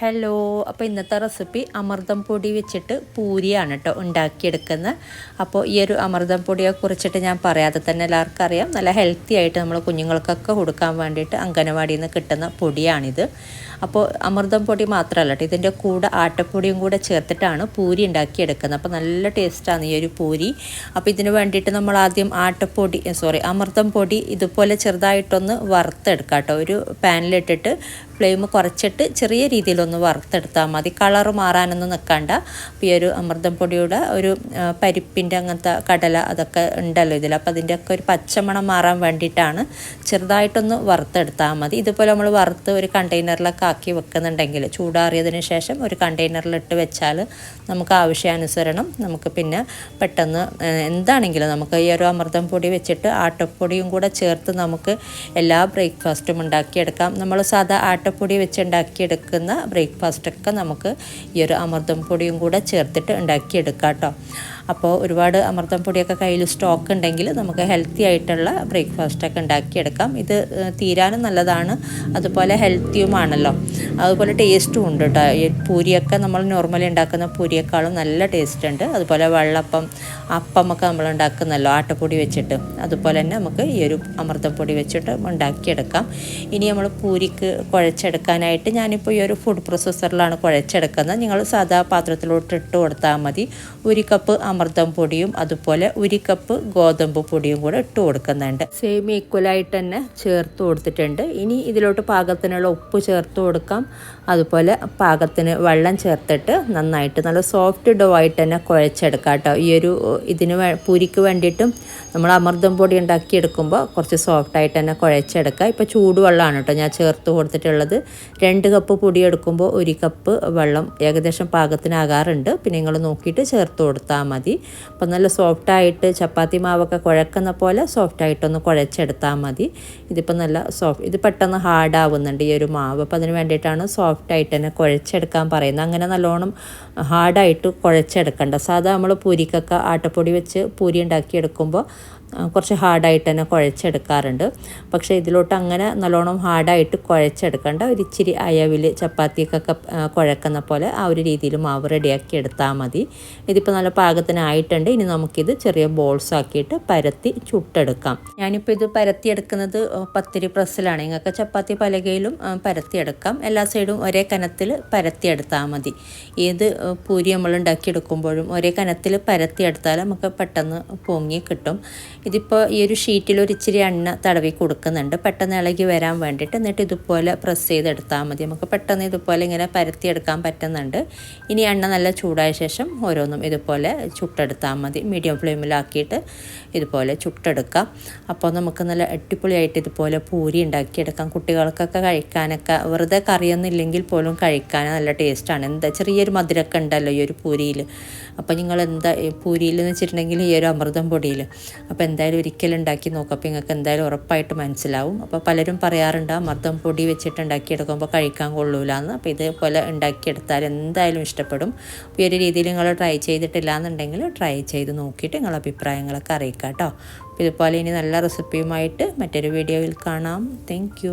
Hello അപ്പോൾ ഇന്നത്തെ recipe അമൃതം പൊടി വെച്ചിട്ട് പൂരിയാണ് കേട്ടോ ഉണ്ടാക്കിയെടുക്കുന്നത്. അപ്പോൾ ഈ ഒരു അമൃതം പൊടിയെ കുറിച്ചിട്ട് ഞാൻ പറയാതെ തന്നെ എല്ലാവർക്കും അറിയാം. നല്ല ഹെൽത്തി ആയിട്ട് നമ്മൾ കുഞ്ഞുങ്ങൾക്കൊക്കെ കൊടുക്കാൻ വേണ്ടിയിട്ട് അംഗനവാടിയിൽ നിന്ന് കിട്ടുന്ന പൊടിയാണിത്. അപ്പോൾ അമൃതം പൊടി മാത്രമല്ല കേട്ടോ ഇതിന്റെ കൂടെ ആട്ടപ്പൊടിയും കൂടെ ചേർത്തിട്ടാണ് പൂരി ഉണ്ടാക്കിയെടുക്കുന്നത്. അപ്പോൾ നല്ല ടേസ്റ്റാണ് ഈ ഒരു പൂരി. അപ്പോൾ ഇതിന് വേണ്ടിയിട്ട് നമ്മൾ ആദ്യം ആട്ടപ്പൊടി സോറി അമൃതം പൊടി ഇതുപോലെ ചെറുതായിട്ടൊന്ന് വറുത്തെടുക്കാം കേട്ടോ ഒരു പാനിലിട്ടിട്ട് ഫ്ലെയിം കുറച്ചിട്ട് ചെറിയ രീതിയിലൊന്ന് വറുത്തെടുത്താൽ മതി. കളറ് മാറാനൊന്നും നിൽക്കണ്ട അപ്പോൾ ഈ ഒരു അമൃതം പൊടിയുടെ ഒരു പരിപ്പിന്റെ അങ്ങനത്തെ കടല അതൊക്കെ ഉണ്ടല്ലോ ഇതിൽ അപ്പോൾ അതിന്റെയൊക്കെ ഒരു പച്ചമണം മാറാൻ വേണ്ടിയിട്ടാണ് ചെറുതായിട്ടൊന്ന് വറുത്തെടുത്താൽ മതി. ഇതുപോലെ നമ്മൾ വറുത്ത് ഒരു കണ്ടെയ്നറിലൊക്കെ ആക്കി വെക്കുന്നുണ്ടെങ്കിൽ ചൂടാറിയതിന് ശേഷം ഒരു കണ്ടെയ്നറിലിട്ട് വെച്ചാൽ നമുക്ക് ആവശ്യാനുസരണം നമുക്ക് പിന്നെ പെട്ടെന്ന് എന്താണെങ്കിലും നമുക്ക് ഈ ഒരു അമൃതം പൊടി വെച്ചിട്ട് ആട്ടപ്പൊടിയും കൂടെ ചേർത്ത് നമുക്ക് എല്ലാ ബ്രേക്ക്ഫാസ്റ്റും ഉണ്ടാക്കിയെടുക്കാം. നമ്മൾ സാധാ ആട്ടപ്പൊടി വെച്ച് ഉണ്ടാക്കിയെടുക്കുന്ന ബ്രേക്ക്ഫാസ്റ്റൊക്കെ നമുക്ക് ഈ ഒരു അമൃതം പൊടിയും കൂടെ ചേർത്തിട്ട് ഉണ്ടാക്കിയെടുക്കാം കേട്ടോ. അപ്പോൾ ഒരുപാട് അമൃതം പൊടിയൊക്കെ കയ്യിൽ സ്റ്റോക്ക് ഉണ്ടെങ്കിൽ നമുക്ക് ഹെൽത്തി ആയിട്ടുള്ള ബ്രേക്ക്ഫാസ്റ്റൊക്കെ ഉണ്ടാക്കിയെടുക്കാം. ഇത് തീരാനും നല്ലതാണ്. അതുപോലെ ഹെൽത്തിയുമാണല്ലോ അതുപോലെ ടേസ്റ്റും ഉണ്ട് കേട്ടോ പൂരിയൊക്കെ നമ്മൾ നോർമലി ഉണ്ടാക്കുന്ന പൂരിയേക്കാളും നല്ല ടേസ്റ്റ് ഉണ്ട്. അതുപോലെ വെള്ളപ്പം അപ്പമൊക്കെ നമ്മൾ ഉണ്ടാക്കുന്നല്ലോ ആട്ടപ്പൊടി വെച്ചിട്ട്. അതുപോലെ തന്നെ നമുക്ക് ഈ ഒരു അമൃതം പൊടി വെച്ചിട്ട് ഉണ്ടാക്കിയെടുക്കാം. ഇനി നമ്മൾ പൂരിക്ക് കുഴച്ചെടുക്കാനായിട്ട് ഞാനിപ്പോൾ ഈ ഒരു ഫുഡ് പ്രോസസ്സറിലാണ് കുഴച്ചെടുക്കുന്നത്. നിങ്ങൾ സാധാ പാത്രത്തിലോട്ട് ഇട്ട് കൊടുത്താൽ മതി. ഒരു കപ്പ് പൊടിയും അതുപോലെ ഒരു കപ്പ് ഗോതമ്പ് പൊടിയും കൂടെ ഇട്ട് കൊടുക്കുന്നുണ്ട്. സെയിം ഈക്വലായിട്ട് തന്നെ ചേർത്ത് കൊടുത്തിട്ടുണ്ട്. ഇനി ഇതിലോട്ട് പാകത്തിനുള്ള ഉപ്പ് ചേർത്ത് കൊടുക്കാം. അതുപോലെ പാകത്തിന് വെള്ളം ചേർത്തിട്ട് നന്നായിട്ട് നല്ല സോഫ്റ്റ് ഡോ ആയിട്ട് തന്നെ കുഴച്ചെടുക്കാം കേട്ടോ. ഈ ഒരു ഇതിന് പൂരിക്ക് വേണ്ടിയിട്ടും നമ്മൾ അമൃതം പൊടി ഉണ്ടാക്കിയെടുക്കുമ്പോൾ കുറച്ച് സോഫ്റ്റായിട്ട് തന്നെ കുഴച്ചെടുക്കുക. ഇപ്പോൾ ചൂടുവെള്ളമാണ് കേട്ടോ ഞാൻ ചേർത്ത് കൊടുത്തിട്ടുള്ളത്. രണ്ട് കപ്പ് പൊടി എടുക്കുമ്പോൾ ഒരു കപ്പ് വെള്ളം ഏകദേശം പാകത്തിനാകാറുണ്ട്. പിന്നെ നിങ്ങൾ നോക്കിയിട്ട് ചേർത്ത് കൊടുത്താൽ മതി. അപ്പം നല്ല സോഫ്റ്റായിട്ട് ചപ്പാത്തി മാവൊക്കെ കുഴക്കുന്ന പോലെ സോഫ്റ്റായിട്ടൊന്ന് കുഴച്ചെടുത്താൽ മതി. ഇതിപ്പോൾ നല്ല സോഫ്റ്റ് ഇത് പെട്ടെന്ന് ഹാർഡാവുന്നുണ്ട് ഈ ഒരു മാവ്. അപ്പോൾ അതിന് വേണ്ടിയിട്ടാണ് സോഫ്റ്റായിട്ട് തന്നെ കുഴച്ചെടുക്കാൻ പറയുന്നത് അങ്ങനെ നല്ലോണം ഹാർഡായിട്ട് കുഴച്ചെടുക്കണ്ട. സാധാ നമ്മൾ പൂരിക്കൊക്കെ ആട്ടപ്പൊടി വെച്ച് പൂരി ഉണ്ടാക്കിയെടുക്കുമ്പോൾ കുറച്ച് ഹാർഡായിട്ട് തന്നെ കുഴച്ചെടുക്കാറുണ്ട്. പക്ഷേ ഇതിലോട്ട് അങ്ങനെ നല്ലോണം ഹാർഡായിട്ട് കുഴച്ചെടുക്കേണ്ട. ഒരു ഇച്ചിരി അയവിൽ ചപ്പാത്തിക്കൊക്കെ കുഴക്കുന്ന പോലെ ആ ഒരു രീതിയിൽ മാവ് റെഡിയാക്കി എടുത്താൽ മതി. ഇതിപ്പോൾ നല്ല പാകത്തിനായിട്ടുണ്ട്. ഇനി നമുക്കിത് ചെറിയ ബോൾസ് ആക്കിയിട്ട് പരത്തി ചുട്ടെടുക്കാം. ഞാനിപ്പോൾ ഇത് പരത്തിയെടുക്കുന്നത് പത്തിരി പ്രസ്സിലാണ്. നിങ്ങൾക്ക് ചപ്പാത്തി പലകയിലും പരത്തിയെടുക്കാം. എല്ലാ സൈഡും ഒരേ കനത്തിൽ പരത്തിയെടുത്താൽ മതി. ഏത് പൂരി നമ്മൾ ഉണ്ടാക്കിയെടുക്കുമ്പോഴും ഒരേ കനത്തിൽ പരത്തിയെടുത്താൽ നമുക്ക് പെട്ടെന്ന് പൊങ്ങി കിട്ടും. ഇതിപ്പോൾ ഈ ഒരു ഷീറ്റിൽ ഒരു ഇച്ചിരി എണ്ണ തടവി കൊടുക്കുന്നുണ്ട്. പെട്ടെന്ന് ഇളകി വരാൻ വേണ്ടിയിട്ട് എന്നിട്ട് ഇതുപോലെ പ്രസ് ചെയ്തെടുത്താൽ മതി. നമുക്ക് പെട്ടെന്ന് ഇതുപോലെ ഇങ്ങനെ പരത്തിയെടുക്കാൻ പറ്റുന്നുണ്ട്. ഇനി എണ്ണ നല്ല ചൂടായ ശേഷം ഓരോന്നും ഇതുപോലെ ചുട്ടെടുത്താൽ മതി. മീഡിയം ഫ്ലെയിമിലാക്കിയിട്ട് ഇതുപോലെ ചുട്ടെടുക്കാം. അപ്പോൾ നമുക്ക് നല്ല അടിപൊളിയായിട്ട് ഇതുപോലെ പൂരി ഉണ്ടാക്കിയെടുക്കാം. കുട്ടികൾക്കൊക്കെ കഴിക്കാനൊക്കെ വെറുതെ കറിയൊന്നുമില്ലെങ്കിൽ പോലും കഴിക്കാൻ നല്ല ടേസ്റ്റാണ് എന്താ ചെറിയൊരു മധുരമൊക്കെ ഉണ്ടല്ലോ ഈ ഒരു പൂരിയിൽ. അപ്പോൾ നിങ്ങൾ എന്താ പൂരിയിൽ എന്ന് വെച്ചിട്ടുണ്ടെങ്കിൽ ഈ ഒരു അമൃതം പൊടിയിൽ. അപ്പോൾ എന്തായാലും ഒരിക്കലും ഉണ്ടാക്കി നോക്കാം. അപ്പോൾ നിങ്ങൾക്ക് എന്തായാലും ഉറപ്പായിട്ട് മനസ്സിലാവും. അപ്പോൾ പലരും പറയാറുണ്ട് മർദ്ദം പൊടി വെച്ചിട്ട് ഉണ്ടാക്കിയെടുക്കുമ്പോൾ കഴിക്കാൻ കൊള്ളൂല എന്ന്. അപ്പോൾ ഇതേപോലെ ഉണ്ടാക്കിയെടുത്താൽ എന്തായാലും ഇഷ്ടപ്പെടും. ഈ ഒരു രീതിയിൽ നിങ്ങൾ ട്രൈ ചെയ്തിട്ടില്ല എന്നുണ്ടെങ്കിൽ ട്രൈ ചെയ്ത് നോക്കിയിട്ട് നിങ്ങളുടെ അഭിപ്രായങ്ങളൊക്കെ അറിയിക്കാം കേട്ടോ. അപ്പോൾ ഇതുപോലെ ഇനി നല്ല റെസിപ്പിയുമായിട്ട് മറ്റൊരു വീഡിയോയിൽ കാണാം. താങ്ക്